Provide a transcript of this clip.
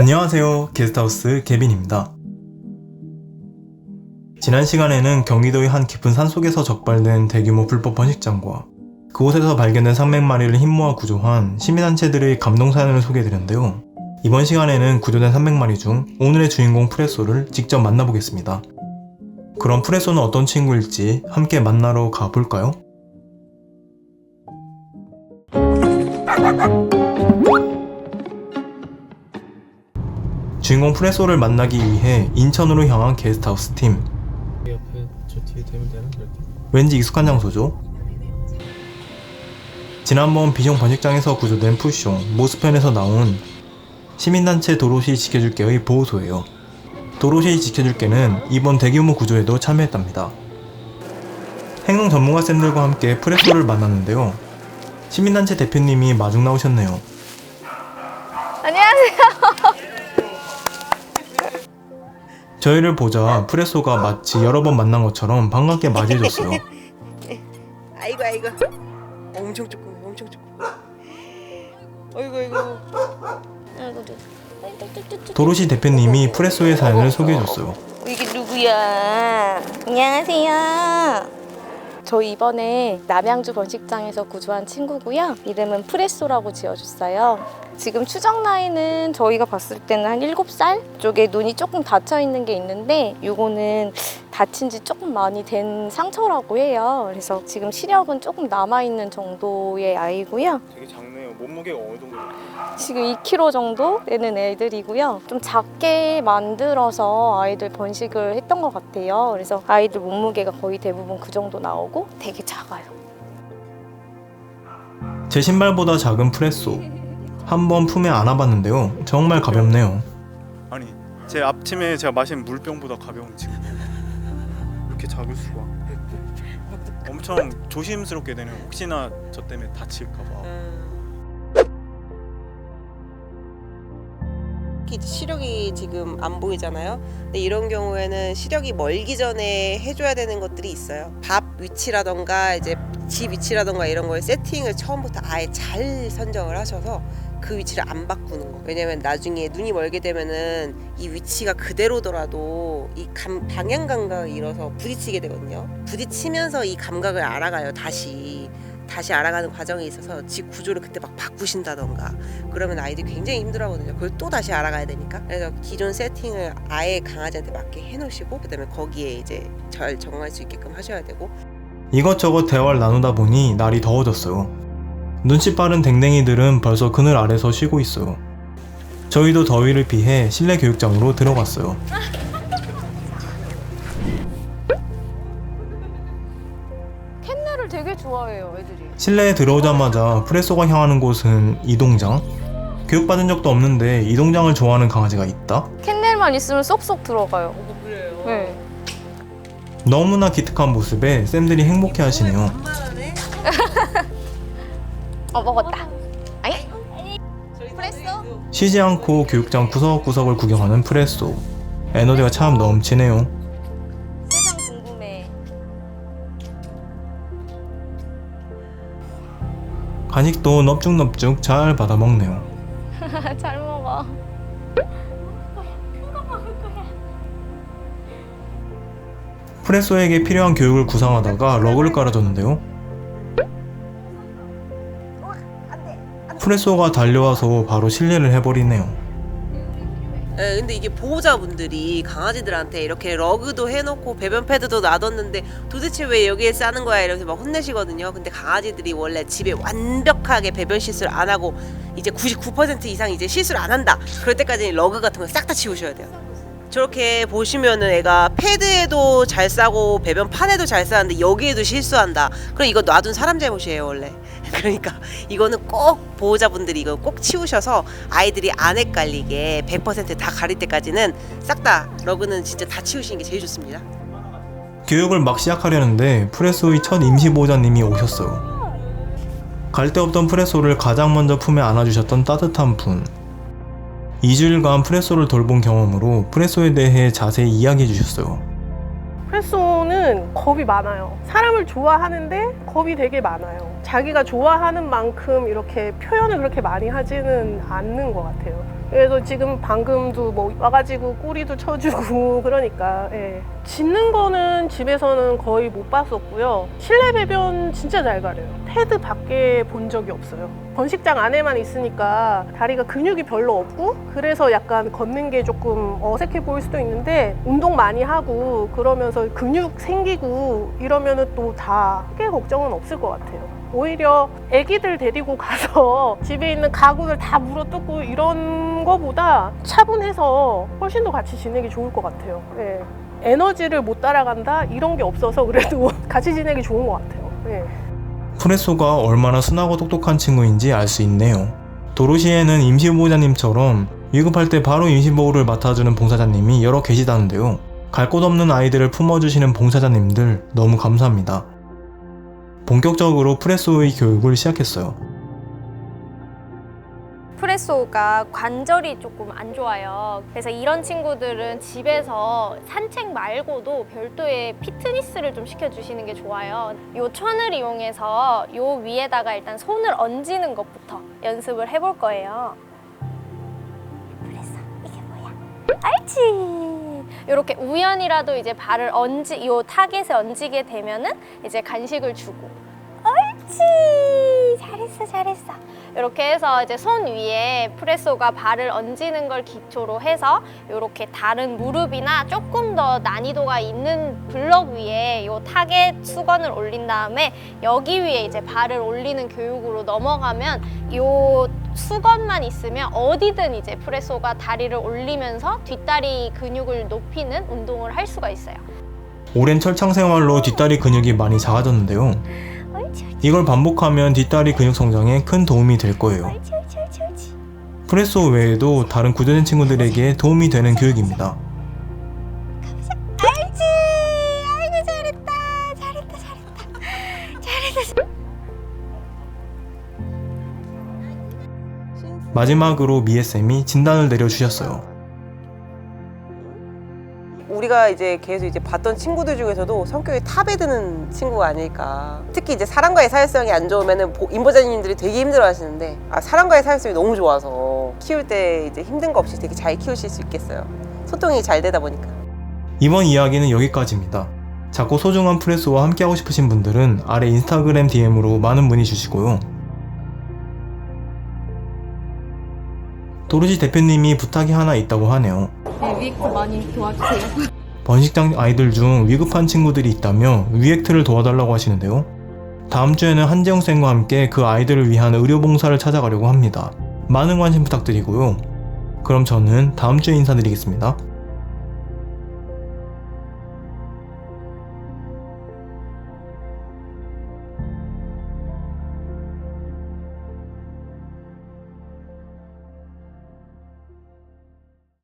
안녕하세요. 게스트하우스 개빈입니다. 지난 시간에는 경기도의 한 깊은 산속에서 적발된 대규모 불법 번식장과 그곳에서 발견된 300마리를 힘모아 구조한 시민단체들의 감동 사연을 소개해드렸는데요. 이번 시간에는 구조된 300마리 중 오늘의 주인공 프레소를 직접 만나보겠습니다. 그럼 프레소는 어떤 친구일지 함께 만나러 가볼까요? 주인공 프레소를 만나기 위해 인천으로 향한 게스트하우스 팀. 옆에 저 뒤에 대면 되나 그렇게? 왠지 익숙한 장소죠? 지난번 비숑 번식장에서 구조된 푸숑 모스편에서 나온 시민단체 도로시 지켜줄게의 보호소예요. 도로시 지켜줄게는 이번 대규모 구조에도 참여했답니다. 행동 전문가 쌤들과 함께 프레소를 만났는데요. 시민단체 대표님이 마중 나오셨네요. 안녕하세요. 저희를 보자 프레소가 마치 여러 번 만난 것처럼 반갑게 맞이해줬어요. 아이고 아이고. 엄청 조금 엄청 조금. 아이고 아이고. 도로시 대표님이 프레소의 사연을 소개해줬어요. 이게 누구야? 안녕하세요 저 이번에 남양주 번식장에서 구조한 친구고요. 이름은 프레소라고 지어줬어요. 지금 추정 나이는 저희가 봤을 때는 한 7살 쪽에 눈이 조금 닫혀 있는 게 있는데 요거는 다친 지 조금 많이 된 상처라고 해요. 그래서 지금 시력은 조금 남아 있는 정도의 아이고요. 되게 작네요. 몸무게가 어느 정도? 지금 2kg 정도 되는 애들이고요. 좀 작게 만들어서 아이들 번식을 했던 것 같아요. 그래서 아이들 몸무게가 거의 대부분 그 정도 나오고 되게 작아요. 제 신발보다 작은 프레소. 한번 품에 안아봤는데요. 정말 가볍네요. 아니 제 앞침에 제가 마신 물병보다 가벼운 친구. 이렇게 작을 수가. 엄청 조심스럽게 되네요. 혹시나 저 때문에 다칠까 봐. 특히 시력이 지금 안 보이잖아요. 근데 이런 경우에는 시력이 멀기 전에 해줘야 되는 것들이 있어요. 밥 위치라던가 이제 집 위치라던가 이런 걸 세팅을 처음부터 아예 잘 선정을 하셔서 그 위치를 안 바꾸는 거. 왜냐면 나중에 눈이 멀게 되면은 이 위치가 그대로더라도 이 감, 방향 감각을 잃어서 부딪히게 되거든요. 부딪히면서 이 감각을 알아가요 다시 다시 알아가는 과정에 있어서 집 구조를 그때 막 바꾸신다던가 그러면 아이들이 굉장히 힘들어하거든요. 그걸 또 다시 알아가야 되니까. 그래서 기존 세팅을 아예 강아지한테 맞게 해놓으시고 그다음에 거기에 이제 잘 적응할 수 있게끔 하셔야 되고 이것저것 대화를 나누다 보니 날이 더워졌어요. 눈치 빠른 댕댕이들은 벌써 그늘 아래서 쉬고 있어요. 저희도 더위를 피해 실내 교육장으로 들어갔어요. 캔넬을 되게 좋아해요, 애들이. 실내에 들어오자마자 프레소가 향하는 곳은 이동장. 교육받은 적도 없는데 이동장을 좋아하는 강아지가 있다? 캔넬만 있으면 쏙쏙 들어가요. 네. 너무나 기특한 모습에 쌤들이 행복해 하시네요. 어, 먹었다. 아이? 프레소? 쉬지 않고 교육장 구석구석을 구경하는 프레소. 에너지가 참 넘치네요. 간식도 넙죽넙죽 잘 받아먹네요. 잘 먹어. 프레소에게 필요한 교육을 구상하다가 러그를 깔아줬는데요. 프레소가 달려와서 바로 실례를 해버리네요. 예, 근데 이게 보호자분들이 강아지들한테 이렇게 러그도 해놓고 배변 패드도 놔뒀는데 도대체 왜 여기에 싸는 거야 이러면서 막 혼내시거든요. 근데 강아지들이 원래 집에 완벽하게 배변 실수를 안 하고 이제 99% 이상 이제 실수를 안 한다. 그럴 때까지 러그 같은 거 싹 다 치우셔야 돼요. 저렇게 보시면은 애가 패드에도 잘 싸고 배변 판에도 잘 싸는데 여기에도 실수한다. 그럼 이거 놔둔 사람 잘못이에요 원래. 그러니까 이거는 꼭 보호자분들이 이거 꼭 치우셔서 아이들이 안 헷갈리게 100%다 가릴 때까지는 싹 다 러그는 진짜 다 치우시는 게 제일 좋습니다. 교육을 막 시작하려는데 프레소의 첫 임시 보호자님이 오셨어요. 갈 데 없던 프레소를 가장 먼저 품에 안아주셨던 따뜻한 분. 2주일간 프레소를 돌본 경험으로 프레소에 대해 자세히 이야기해 주셨어요. 프레소는 겁이 많아요. 사람을 좋아하는데 겁이 되게 많아요. 자기가 좋아하는 만큼 이렇게 표현을 그렇게 많이 하지는 않는 것 같아요. 그래서 지금 방금도 뭐 와가지고 꼬리도 쳐주고 그러니까 예. 짖는 거는 집에서는 거의 못 봤었고요. 실내 배변 진짜 잘 가려요. 패드 밖에 본 적이 없어요. 번식장 안에만 있으니까 다리가 근육이 별로 없고 그래서 약간 걷는 게 조금 어색해 보일 수도 있는데 운동 많이 하고 그러면서 근육 생기고 이러면은 또 다 크게 걱정은 없을 것 같아요. 오히려 아기들 데리고 가서 집에 있는 가구들 다 물어 뜯고 이런 거보다 차분해서 훨씬 더 같이 지내기 좋을 것 같아요. 예. 에너지를 못 따라간다 이런 게 없어서 그래도 같이 지내기 좋은 것 같아요. 예. 프레소가 얼마나 순하고 똑똑한 친구인지 알 수 있네요. 도로시에는 임시보호자님처럼 위급할 때 바로 임시보호를 맡아주는 봉사자님이 여러 계시다는데요. 갈 곳 없는 아이들을 품어주시는 봉사자님들 너무 감사합니다. 본격적으로 프레소의 교육을 시작했어요. 프레소가 관절이 조금 안 좋아요. 그래서 이런 친구들은 집에서 산책 말고도 별도의 피트니스를 좀 시켜주시는 게 좋아요. 요 천을 이용해서 요 위에다가 일단 손을 얹는 것부터 연습을 해볼 거예요. 프레소, 이게 뭐야? 알지? 이렇게 우연이라도 이제 발을 얹지, 요 타겟에 얹게 되면은 이제 간식을 주고. 옳지! 잘했어, 잘했어. 이렇게 해서 이제 손 위에 프레소가 발을 얹는 걸 기초로 해서 이렇게 다른 무릎이나 조금 더 난이도가 있는 블럭 위에 요 타겟 수건을 올린 다음에 여기 위에 이제 발을 올리는 교육으로 넘어가면 요 수건만 있으면 어디든 이제 프레소가 다리를 올리면서 뒷다리 근육을 높이는 운동을 할 수가 있어요. 오랜 철창 생활로 뒷다리 근육이 많이 작아졌는데요. 이걸 반복하면 뒷다리 근육 성장에 큰 도움이 될 거예요. 프레소 외에도 다른 구조된 친구들에게 도움이 되는 교육입니다. 마지막으로 미애쌤이 진단을 내려주셨어요. 우리가 이제 계속 이제 봤던 친구들 중에서도 성격이 탑에 드는 친구가 아닐까. 특히 이제 사람과의 사회성이 안 좋으면은 보- 임보자님들이 되게 힘들어하시는데 아 사람과의 사회성이 너무 좋아서 키울 때 이제 힘든 거 없이 되게 잘 키우실 수 있겠어요. 소통이 잘 되다 보니까. 이번 이야기는 여기까지입니다. 작고 소중한 프레소와 함께하고 싶으신 분들은 아래 인스타그램 DM으로 많은 문의 주시고요. 도르시 대표님이 부탁이 하나 있다고 하네요. 네, 위액트 많이 도와주세요. 번식장 아이들 중 위급한 친구들이 있다며 위액트를 도와달라고 하시는데요. 다음 주에는 한재영 쌤과 함께 그 아이들을 위한 의료 봉사를 찾아가려고 합니다. 많은 관심 부탁드리고요. 그럼 저는 다음 주에 인사드리겠습니다.